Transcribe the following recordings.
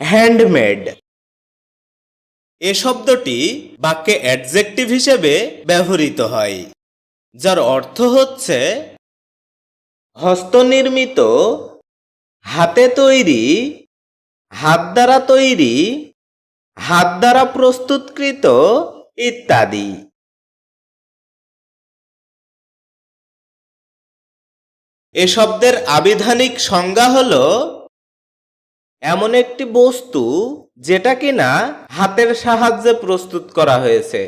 Handmade. এ শব্দটি বাক্যে adjective হিসেবে ব্যবহৃত হয়, যার অর্থ হচ্ছে হস্তনির্মিত, হাতে তৈরি, হাত দ্বারা তৈরি, হাত দ্বারা প্রস্তুতকৃত ইত্যাদি। এ শব্দের আবিধানিক সংজ্ঞা হল এমন একটি বস্তু যেটা কিনা হাতের সাহায্যে প্রস্তুত করা হয়েছে।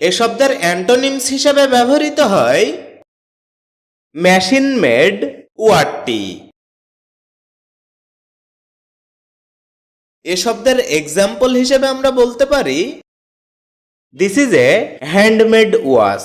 এ শব্দের অ্যান্টোনিমস হিসেবে ব্যবহৃত হয় মেশিন মেড ওয়ার্ডটি এ শব্দের এক্সাম্পল হিসেবে আমরা বলতে পারি this is a handmade wash